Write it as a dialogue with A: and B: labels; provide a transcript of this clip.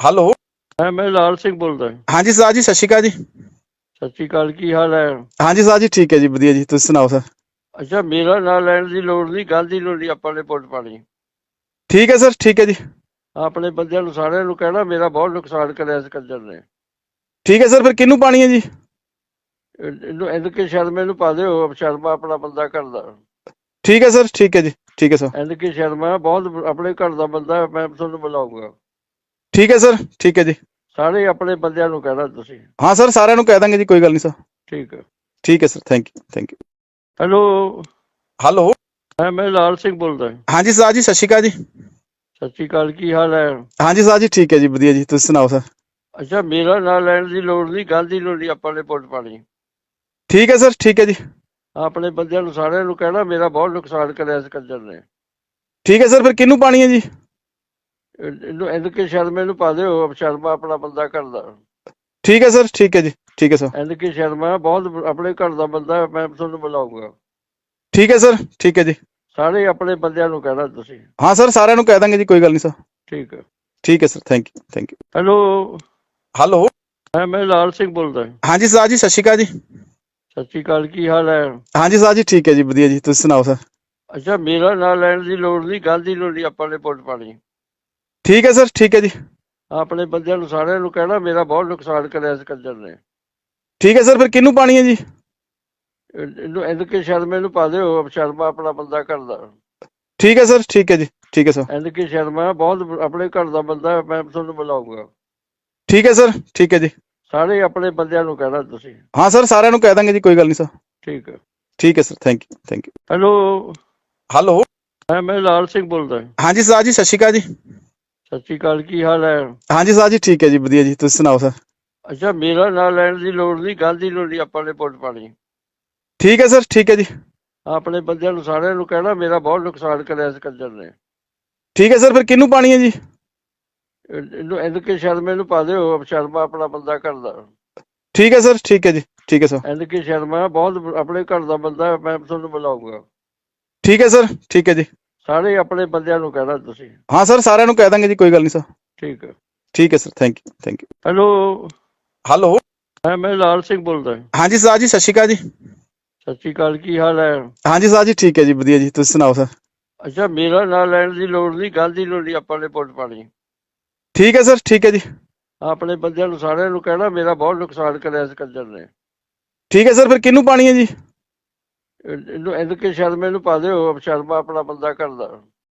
A: Hello. ਹਾਂ ਮੈਂ ਲਾਲ ਸਿੰਘ ਬੋਲਦਾ
B: ਹਾਂਜੀ ਸਰ ਜੀ ਸਤਿ ਸ਼੍ਰੀ ਅਕਾਲ ਜੀ।
A: ਸਤਿ ਸ਼੍ਰੀ ਅਕਾਲ ਕੀ ਹਾਲ ਹੈ?
B: ਹਾਂਜੀ ਸਰ ਜੀ ਠੀਕ ਹੈ ਜੀ ਵਧੀਆ ਜੀ ਤੁਸੀਂ ਸੁਣਾਓ ਸਰ?
A: ਅੱਛਾ ਮੇਰਾ ਨਾਂ ਲੈਣ ਦੀ ਲੋੜ ਨਹੀਂ ਗੱਲ ਦੀ ਲੋੜ ਨਹੀਂ ਆਪਾਂ ਨੇ ਵੋਟ ਪਾਣੀ।
B: ਠੀਕ ਹੈ ਸਰ ਠੀਕ ਹੈ ਜੀ।
A: ਆਪਣੇ ਬੰਦਿਆਂ ਨੂੰ ਸਾਰਿਆਂ ਨੂੰ ਕਹਿਣਾ ਮੇਰਾ ਬਹੁਤ ਨੁਕਸਾਨ ਕਰਿਆ ਇਸ ਕੰਜਰ ਨੇ।
B: ਠੀਕ ਹੈ ਸਰ ਫਿਰ ਕਿਹਨੂੰ ਪਾਣੀ ਹੈ ਜੀ?
A: ਇਹ- ਇਹਨੂੰ ਐਨ ਕੇ ਸ਼ਰਮੇ ਨੂੰ ਪਾ ਦਿਓ ਸ਼ਰਮਾ ਆਪਣਾ ਬੰਦਾ ਕਰਦਾ
B: ਠੀਕ ਹੈ ਸਰ ਠੀਕ ਹੈ ਜੀ ਠੀਕ ਹੈ ਸਰ।
A: ਐਨ ਕੇ ਸ਼ਰਮਾ ਬਹੁਤ ਆਪਣੇ ਘਰ ਦਾ ਬੰਦਾ ਮੈਂ ਤੁਹਾਨੂੰ ਬੁਲਾਉਂਗਾ
B: ਠੀਕ ਹੈ ਸਰ ਠੀਕ ਹੈ ਜੀ।
A: ਸਾਰੇ ਆਪਣੇ ਬੰਦਿਆਂ ਨੂੰ ਕਹਿਣਾ ਤੁਸੀਂ।
B: ਹਾਂ ਸਰ ਸਾਰਿਆਂ ਨੂੰ ਕਹਿ ਦਾਂਗੇ ਜੀ ਕੋਈ ਗੱਲ ਨਹੀਂ ਸਰ।
A: ਠੀਕ ਹੈ।
B: ਠੀਕ ਹੈ sir thank you thank you
A: hello
B: hello
A: ਹਾਂ ਮੈਂ ਲਾਲ ਸਿੰਘ ਬੋਲਦਾ।
B: ਹਾਂਜੀ ਸਰ ਜੀ ਸਤਿ ਸ਼੍ਰੀ ਅਕਾਲ ਜੀ।
A: ਸਤਿ ਸ਼੍ਰੀ ਅਕਾਲ ਕੀ ਹਾਲ ਹੈ?
B: ਹਾਂਜੀ ਸਰ ਜੀ ਠੀਕ ਹੈ ਜੀ ਵਧੀਆ ਜੀ ਤੁਸੀਂ ਸੁਣਾਓ ਸਰ?
A: ਅੱਛਾ ਮੇਰਾ ਨਾਂ ਲੈਣ ਦੀ ਲੋੜ ਨਹੀਂ ਗੱਲ ਦੀ ਲੋੜ ਨਹੀਂ ਆਪਾਂ ਨੇ ਵੋਟ ਪਾਣੀ।
B: ਠੀਕ ਹੈ ਸਰ ਠੀਕ ਹੈ ਜੀ।
A: ਆਪਣੇ ਬੰਦਿਆਂ ਨੂੰ ਸਾਰਿਆਂ ਨੂੰ ਕਹਿਣਾ ਮੇਰਾ ਬਹੁਤ ਨੁਕਸਾਨ ਕਰਿਆ ਇਸ ਕੰਜਰ ਨੇ।
B: ਠੀਕ ਹੈ ਸਰ ਫਿਰ ਕਿਹਨੂੰ ਪਾਣੀ ਹੈ ਜੀ?
A: ਇਹਨੂੰ ਐਨ ਕੇ ਸ਼ਰਮੇ ਨੂੰ ਪਾ ਦਿਓ ਸ਼ਰਮਾ ਆਪਣਾ ਬੰਦਾ ਕਰਦਾ।
B: ਠੀਕ ਹੈ ਸਰ ਠੀਕ ਹੈ ਜੀ ਠੀਕ ਹੈ ਸਰ।
A: ਐਨ ਕੇ ਸ਼ਰਮਾ ਬਹੁਤ ਆਪਣੇ ਘਰ ਦਾ ਬੰਦਾ ਹੈ, ਮੈਂ ਤੁਹਾਨੂੰ ਬੁਲਾਉਂਗਾ
B: ਠੀਕ ਹੈ ਸਰ ਠੀਕ ਹੈ ਜੀ।
A: ਸਾਰੇ ਆਪਣੇ ਬੰਦਿਆਂ ਨੂੰ ਕਹਿਣਾ ਤੁਸੀਂ।
B: ਹਾਂ ਸਰ ਸਾਰਿਆਂ ਨੂੰ ਕਹਿ ਦਾਂਗੇ ਜੀ ਕੋਈ ਗੱਲ ਨਹੀਂ ਸਰ।
A: ਠੀਕ ਹੈ।
B: ਠੀਕ ਹੈ sir thank you thank you
A: hello
B: hello
A: ਹਾਂ ਮੈਂ ਲਾਲ ਸਿੰਘ ਬੋਲਦਾ।
B: ਹਾਂਜੀ ਸਰ ਜੀ ਸਤਿ ਸ਼੍ਰੀ ਅਕਾਲ ਜੀ।
A: ਸਤਿ ਸ਼੍ਰੀ ਅਕਾਲ ਕੀ ਹਾਲ ਹੈ?
B: ਹਾਂਜੀ ਸਰ ਜੀ ਠੀਕ ਹੈ ਜੀ ਵਧੀਆ ਜੀ ਤੁਸੀਂ ਸੁਣਾਓ ਸਰ?
A: ਅੱਛਾ ਮੇਰਾ ਨਾਂ ਲੈਣ ਦੀ ਲੋੜ ਨਹੀਂ ਗੱਲ ਦੀ ਲੋੜ ਨਹੀਂ ਆਪਾਂ ਨੇ ਵੋਟ ਪਾਣੀ
B: ਠੀਕ ਹੈ ਸਰ ਠੀਕ ਹੈ ਜੀ।
A: ਆਪਣੇ ਬੰਦਿਆਂ ਨੂੰ ਸਾਰਿਆਂ ਨੂੰ ਕਹਿਣਾ ਮੇਰਾ ਬਹੁਤ ਨੁਕਸਾਨ ਕਰਿਆ ਇਸ ਕੰਜਰ ਨੇ।
B: ਠੀਕ ਹੈ ਸਰ ਫਿਰ ਕਿਹਨੂੰ ਪਾਣੀ ਹੈ ਜੀ?
A: ਇਹ- ਇਹਨੂੰ ਐਨ ਕੇ ਸ਼ਰਮੇ ਨੂੰ ਪਾ ਦਿਓ ਸ਼ਰਮਾ ਆਪਣਾ ਬੰਦਾ ਕਰਦਾ
B: ਠੀਕ ਹੈ ਸਰ ਠੀਕ ਹੈ ਜੀ ਠੀਕ ਹੈ ਸਰ।
A: ਐਨ ਕੇ ਸ਼ਰਮਾ ਬਹੁਤ ਆਪਣੇ ਘਰ ਦਾ ਬੰਦਾ ਹੈ, ਮੈਂ ਤੁਹਾਨੂੰ ਬੁਲਾਉਂਗਾ
B: ਠੀਕ ਹੈ ਸਰ ਠੀਕ ਹੈ ਜੀ।
A: ਸਾਰੇ ਆਪਣੇ ਬੰਦਿਆਂ ਨੂੰ ਕਹਿਣਾ ਤੁਸੀਂ।
B: ਹਾਂ ਸਰ ਸਾਰਿਆਂ ਨੂੰ ਕਹਿ ਦਾਂਗੇ ਜੀ ਕੋਈ ਗੱਲ ਨਹੀਂ ਸਰ।
A: ਠੀਕ ਹੈ।
B: ਠੀਕ ਹੈ sir thank you thank you
A: hello.
B: Hello.
A: ਹਾਂ ਮੈਂ ਲਾਲ ਸਿੰਘ ਬੋਲਦਾ।
B: ਹਾਂਜੀ ਸਰ ਜੀ ਸਤਿ ਸ਼੍ਰੀ ਅਕਾਲ ਜੀ।
A: ਸਤਿ ਸ਼੍ਰੀ ਅਕਾਲ ਕੀ ਹਾਲ ਹੈ?
B: ਹਾਂਜੀ ਸਰ ਜੀ ਠੀਕ ਹੈ ਜੀ ਵਧੀਆ ਜੀ ਤੁਸੀਂ ਸੁਣਾਓ ਸਰ?
A: ਅੱਛਾ ਮੇਰਾ ਨਾਂ ਲੈਣ ਦੀ ਲੋੜ ਨਹੀਂ ਗੱਲ ਦੀ ਲੋੜ ਨਹੀਂ ਆਪਾਂ ਨੇ ਵੋਟ ਪਾਣੀ।
B: ਠੀਕ ਹੈ ਸਰ ਠੀਕ ਹੈ ਜੀ।
A: ਆਪਣੇ ਬੰਦਿਆਂ ਨੂੰ ਸਾਰਿਆਂ ਨੂੰ ਕਹਿਣਾ ਮੇਰਾ ਬਹੁਤ ਨੁਕਸਾਨ ਕਰਿਆ ਇਸ ਕੰਜਰ ਨੇ।
B: ਠੀਕ ਹੈ ਸਰ ਫਿਰ ਕਿਹਨੂੰ ਪਾਣੀ ਹੈ ਜੀ?
A: ਇਹ- ਇਹਨੂੰ ਐਨ ਕੇ ਸ਼ਰਮੇ ਨੂੰ ਪਾ ਦਿਓ ਸ਼ਰਮਾ ਆਪਣਾ ਬੰਦਾ ਕਰਦਾ।
B: ਠੀਕ ਹੈ ਸਰ ਠੀਕ ਹੈ ਜੀ ਠੀਕ ਹੈ ਸਰ।
A: ਐਨ ਕੇ ਸ਼ਰਮਾ ਬਹੁਤ ਆਪਣੇ ਘਰ ਦਾ ਬੰਦਾ ਹੈ, ਮੈਂ ਤੁਹਾਨੂੰ ਬੁਲਾਉਂਗਾ
B: ਠੀਕ ਹੈ ਸਰ ਠੀਕ ਹੈ ਜੀ।
A: ਸਾਰੇ ਆਪਣੇ ਬੰਦਿਆਂ ਨੂੰ ਕਹਿਣਾ ਤੁਸੀਂ।
B: ਹਾਂ ਸਰ ਸਾਰਿਆਂ ਨੂੰ ਕਹਿ ਦਾਂਗੇ ਜੀ ਕੋਈ ਗੱਲ ਨਹੀਂ ਸਰ।
A: ਠੀਕ ਹੈ।
B: ਠੀਕ ਹੈ sir thank you thank you
A: hello.
B: Hello.
A: ਹਾਂ ਮੈਂ ਲਾਲ ਸਿੰਘ ਬੋਲਦਾ
B: ਹਾਂਜੀ ਸਰ ਜੀ ਸਤਿ ਸ਼੍ਰੀ ਅਕਾਲ ਜੀ।
A: ਸਤਿ ਸ਼੍ਰੀ ਅਕਾਲ ਕੀ ਹਾਲ ਹੈ?
B: ਹਾਂਜੀ ਸਰ ਜੀ ਠੀਕ ਹੈ ਜੀ ਵਧੀਆ ਜੀ ਤੁਸੀਂ ਸੁਣਾਓ ਸਰ?
A: ਅੱਛਾ ਮੇਰਾ ਨਾਂ ਲੈਣ ਦੀ ਲੋੜ ਨਹੀਂ ਗੱਲ ਦੀ ਲੋੜ ਆਪਾਂ ਨੇ ਵੋਟ ਪਾਣੀ
B: ਠੀਕ ਹੈ ਸਰ ਠੀਕ ਹੈ ਜੀ।
A: ਆਪਣੇ ਬੰਦਿਆਂ ਨੂੰ ਸਾਰਿਆਂ ਨੂੰ ਕਹਿਣਾ ਮੇਰਾ ਬਹੁਤ ਨੁਕਸਾਨ ਕਰਿਆ ਇਸ ਕੰਜਰ ਨੇ।
B: ਠੀਕ ਹੈ ਸਰ ਫਿਰ ਕਿਹਨੂੰ ਪਾਣੀ ਹੈ ਜੀ?
A: ਇਹ- ਇਹਨੂੰ ਐਨ ਕੇ ਸ਼ਰਮੇ ਨੂੰ ਪਾ ਦਿਓ ਸ਼ਰਮਾ ਆਪਣਾ ਬੰਦਾ ਕਰਦਾ।